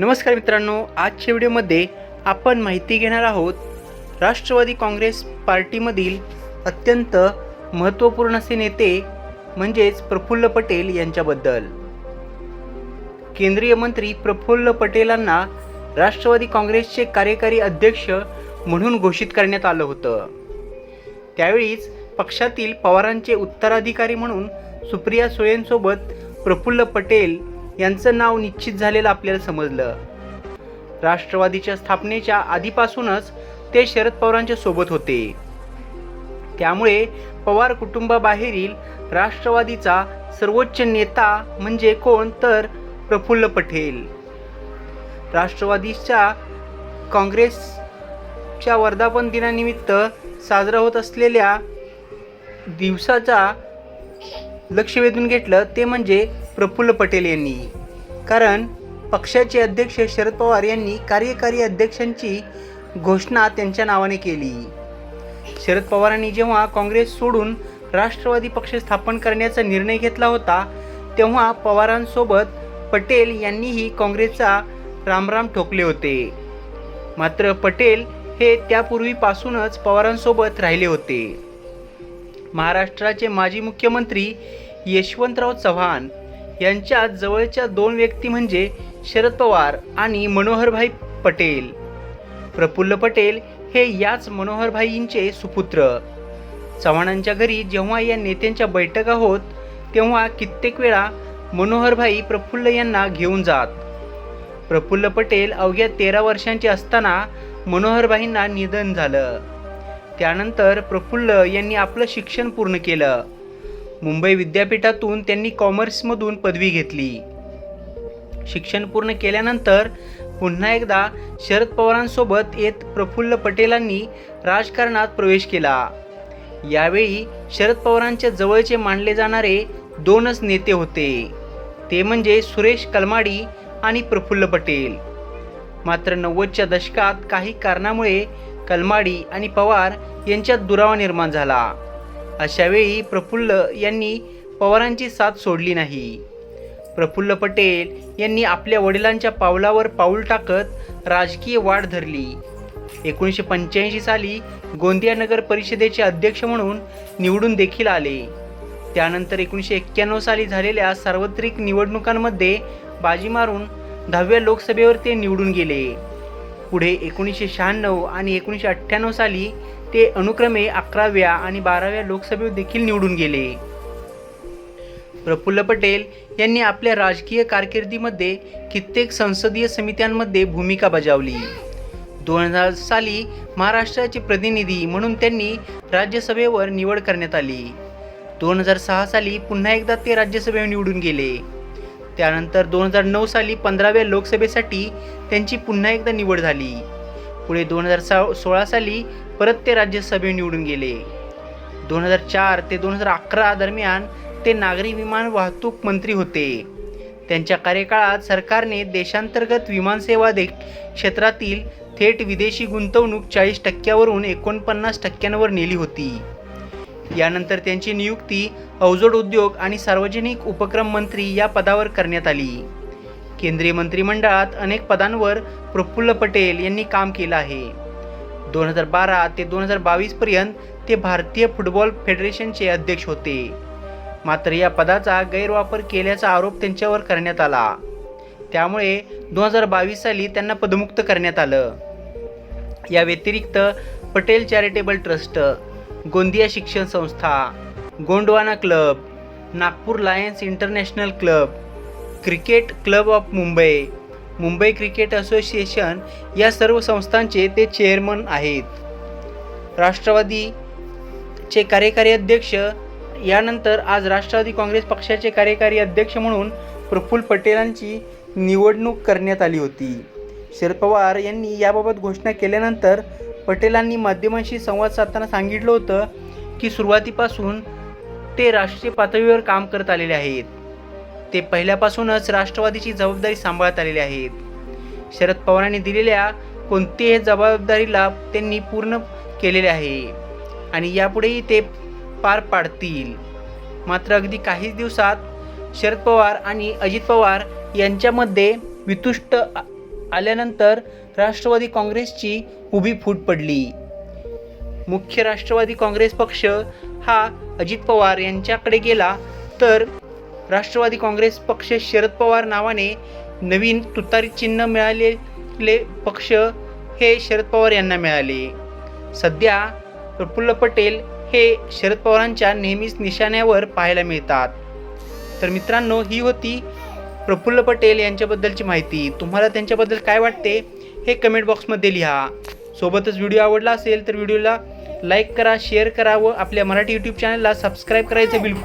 नमस्कार मित्रांनो आजच्या व्हिडिओमध्ये आपण माहिती घेणार आहोत राष्ट्रवादी काँग्रेस पार्टीमधील अत्यंत महत्त्वपूर्ण असे नेते म्हणजेच प्रफुल्ल पटेल यांच्याबद्दल. केंद्रीय मंत्री प्रफुल्ल पटेलांना राष्ट्रवादी काँग्रेसचे कार्यकारी अध्यक्ष म्हणून घोषित करण्यात आलं होतं. त्यावेळीच पक्षातील पवारांचे उत्तराधिकारी म्हणून सुप्रिया सुळेंसोबत प्रफुल्ल पटेल यांचं नाव निश्चित झालेलं आपल्याला समजलं. राष्ट्रवादीच्या स्थापनेच्या आधीपासूनच ते शरद पवारांच्या सोबत होते. त्यामुळे पवार कुटुंबाबाहेरील राष्ट्रवादीचा सर्वोच्च नेता म्हणजे कोण तर प्रफुल्ल पटेल. राष्ट्रवादीच्या काँग्रेसच्या वर्धापन दिनानिमित्त साजरा होत असलेल्या दिवसाचा लक्ष वेधून घेतलं ते म्हणजे प्रफुल्ल पटेल यांनी. कारण पक्षाचे अध्यक्ष शरद पवार यांनी कार्यकारी अध्यक्षांची घोषणा त्यांच्या नावाने केली. शरद पवारांनी जेव्हा काँग्रेस सोडून राष्ट्रवादी पक्ष स्थापन करण्याचा निर्णय घेतला होता तेव्हा पवारांसोबत पटेल यांनीही काँग्रेसचा रामराम ठोकले होते. मात्र पटेल हे त्यापूर्वीपासूनच पवारांसोबत राहिले होते. महाराष्ट्राचे माजी मुख्यमंत्री यशवंतराव चव्हाण यांच्या जवळच्या दोन व्यक्ती म्हणजे शरद पवार आणि मनोहरभाई पटेल. प्रफुल्ल पटेल हे याच मनोहरभाईंचे सुपुत्र. चव्हाणांच्या घरी जेव्हा या नेत्यांच्या बैठका होत तेव्हा कित्येक वेळा मनोहरभाई प्रफुल्ल यांना घेऊन जात. प्रफुल्ल पटेल अवघ्या तेरा वर्षांचे असताना मनोहरभाईंना निधन झालं. त्यानंतर प्रफुल्ल यांनी आपलं शिक्षण पूर्ण केलं. मुंबई विद्यापीठातून त्यांनी कॉमर्समधून पदवी घेतली. शिक्षण पूर्ण केल्यानंतर पुन्हा एकदा शरद पवारांसोबत येत प्रफुल्ल पटेलांनी राजकारणात प्रवेश केला. यावेळी शरद पवारांच्या जवळचे मानले जाणारे दोनच नेते होते. ते म्हणजे सुरेश कलमाडी आणि प्रफुल्ल पटेल. मात्र नव्वदच्या दशकात काही कारणामुळे कलमाडी आणि पवार यांच्यात दुरावा निर्माण झाला. अशावेळी प्रफुल्ल यांनी पवारांची साथ सोडली नाही. प्रफुल्ल पटेल यांनी आपल्या वडिलांच्या पावलावर पाऊल टाकत राजकीय वाढ धरली. एकोणीसशे पंच्याऐंशी साली गोंदिया नगर परिषदेचे अध्यक्ष म्हणून निवडून देखील आले. त्यानंतर एकोणीसशे एक्क्याण्णव साली झालेल्या सार्वत्रिक निवडणुकांमध्ये बाजी मारून दहाव्या लोकसभेवर ते निवडून गेले. पुढे एकोणीसशे शहाण्णव आणि एकोणीसशे अठ्ठ्याण्णव साली ते अनुक्रमे अकराव्या आणि बाराव्या लोकसभेवर देखील निवडून गेले. प्रफुल्ल पटेल यांनी आपल्या राजकीय कारकिर्दीमध्ये कित्येक संसदीय समित्यांमध्ये भूमिका बजावली. दोन हजार साली महाराष्ट्राचे प्रतिनिधी म्हणून त्यांनी राज्यसभेवर निवड करण्यात आली. दोन हजार सहा साली पुन्हा एकदा ते राज्यसभेवर निवडून गेले. त्यानंतर दोन हजार नऊ साली पंधराव्या लोकसभेसाठी त्यांची पुन्हा एकदा निवड झाली. पुढे दोन हजार सा सोळा साली परत ते राज्यसभे निवडून गेले. दोन हजार चार ते दोन हजार अकरा दरम्यान ते नागरी विमान वाहतूक मंत्री होते. त्यांच्या कार्यकाळात सरकारने देशांतर्गत विमानसेवा दे क्षेत्रातील थेट विदेशी गुंतवणूक चाळीस टक्क्यावरून एकोणपन्नास टक्क्यांवर नेली होती. यानंतर त्यांची नियुक्ती अवजड उद्योग आणि सार्वजनिक उपक्रम मंत्री या पदावर करण्यात आली. केंद्रीय मंत्रिमंडळात अनेक पदांवर प्रफुल्ल पटेल यांनी काम केलं आहे. दोन हजार बारा ते दोन हजार बावीसपर्यंत ते भारतीय फुटबॉल फेडरेशनचे अध्यक्ष होते. मात्र या पदाचा गैरवापर केल्याचा आरोप त्यांच्यावर करण्यात आला. त्यामुळे दोन हजार बावीस साली त्यांना पदमुक्त करण्यात आलं. या व्यतिरिक्त पटेल चॅरिटेबल ट्रस्ट गोंदिया शिक्षण संस्था Gondwana club Nagpur Lions International club cricket club of Mumbai Mumbai cricket association या सर्व संस्थांचे ते चेअरमन आहेत. राष्ट्रवादीचे कार्यकारी अध्यक्ष यानंतर आज राष्ट्रवादी काँग्रेस पक्षाचे कार्यकारी अध्यक्ष म्हणून प्रफुल्ल पटेलांची निवडणूक करण्यात आली होती. शरद पवार यांनी याबाबत घोषणा केल्यानंतर पटेलांनी माध्यमांशी संवाद साधताना सांगितलं होतं की सुरुवातीपासून ते राष्ट्रीय पातळीवर काम करत आलेले आहेत. ते पहिल्यापासूनच राष्ट्रवादीची जबाबदारी सांभाळत आलेले आहेत. शरद पवारांनी दिलेल्या कोणतीही जबाबदारीला त्यांनी पूर्ण केलेले आहे आणि यापुढेही ते पार पाडतील. मात्र अगदी काहीच दिवसात शरद पवार आणि अजित पवार यांच्यामध्ये वितुष्ट आल्यानंतर राष्ट्रवादी काँग्रेसची उभी फूट पडली. मुख्य राष्ट्रवादी काँग्रेस पक्ष हा अजित पवार यांच्याकडे गेला तर राष्ट्रवादी काँग्रेस पक्ष शरद पवार नावाने नवीन तुतारी चिन्ह मिळालेले पक्ष हे शरद पवार यांना मिळाले. सध्या प्रफुल्ल पटेल हे शरद पवारांच्या नेहमीच निशाण्यावर पाहायला मिळतात. तर मित्रांनो ही होती प्रफुल्ल पटेल यांच्याबद्दलची माहिती. तुम्हाला त्यांच्याबद्दल काय वाटते? हे कमेंट बॉक्समध्ये लिहा. सोबतच व्हिडिओ आवडला असेल तर व्हिडिओला लाईक करा शेअर करा व आपल्या मराठी यूट्यूब चॅनलला सबस्क्राईब करायचं बिलकुल